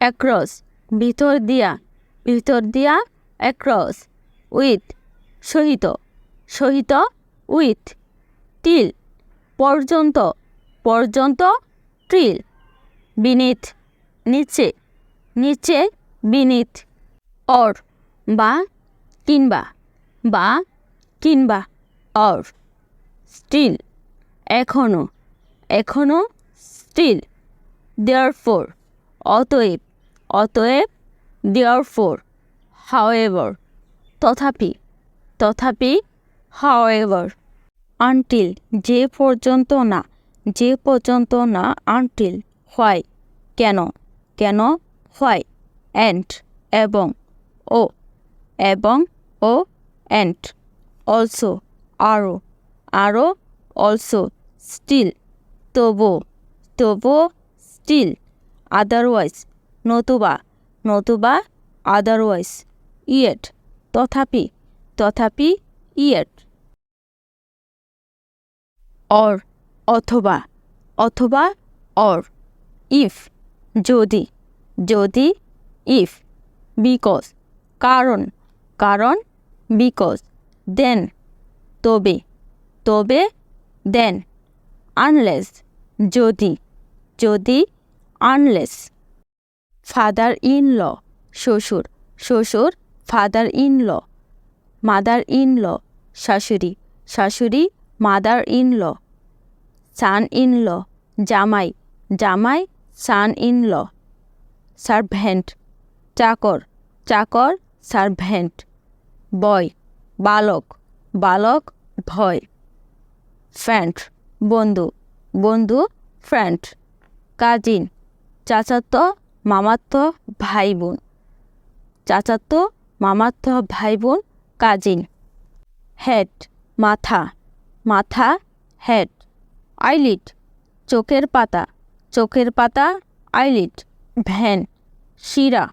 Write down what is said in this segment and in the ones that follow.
Across ভিতর দিয়া ভিতর দিয়া অ্যাক্রস উইথ। সহিত। সহিত। উইথ। টিল। পর্যন্ত। পর্যন্ত। ট্রিল বিনিথ নিচে। নিচে বিনিথ অর। বা। কিংবা। বা। কিংবা। অর। স্টিল। এখনও। এখনও স্টিল। দেয়ার ফোর অতএব অতএব দেয়ার ফোর হাওয়েভার তথাপি তথাপি হাওয়েভার আনটিল যে পর্যন্ত না, যে পর্যন্ত না আনটিল হোয়াই কেন কেন হোয়াই অ্যান্ড এবং, ও এবং, ও অ্যান্ড অলসো আরও আরও অলসো স্টিল তবু তবু স্টিল আদারওয়াইজ নতুবা নতুবা আদারওয়াইজ ইয়েট, তথাপি তথাপি, ইয়েট। অর, অথবা অথবা, অর ইফ যদি যদি ইফ বিকজ কারণ কারণ বিকজ দেন তবে তবে দেন আনলেস যদি যদি আনলেস ফাদার ইন ল শ্বশুর শ্বশুর father in law mother in law শাশুড়ি শাশুড়ি mother in law son in law জামাই জামাই সান ইন ল সার্ভেন্ট চাকর চাকর সার্ভেন্ট বয় বালক বালক ভয় ফ্রেন্ড বন্ধু বন্ধু ফ্রেন্ড কাজিন চাচাতো মামাতো ভাই বোন চাচাতো মামাতো ভাই বোন কাজিন। হেড মাথা। মাথা হেড। আইলিট চোখের পাতা। চোখের পাতা আইলিট ভ্যান। শিরা।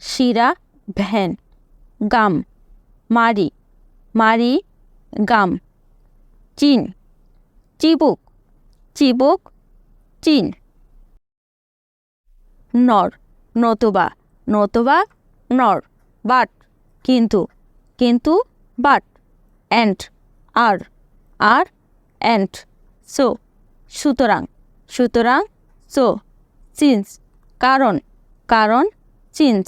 শিরা ভ্যান। গাম। মারি মারি গাম। চিন। চিবুক। চিবুক চিন। নর, নতবা নতবা, নর, বাট, কিন্তু কিন্তু, বাট অ্যান্ড আর আর অ্যান্ড সো, সুতরাং সুতরাং, সো, চিন্স, কারণ কারণ, চিন্স।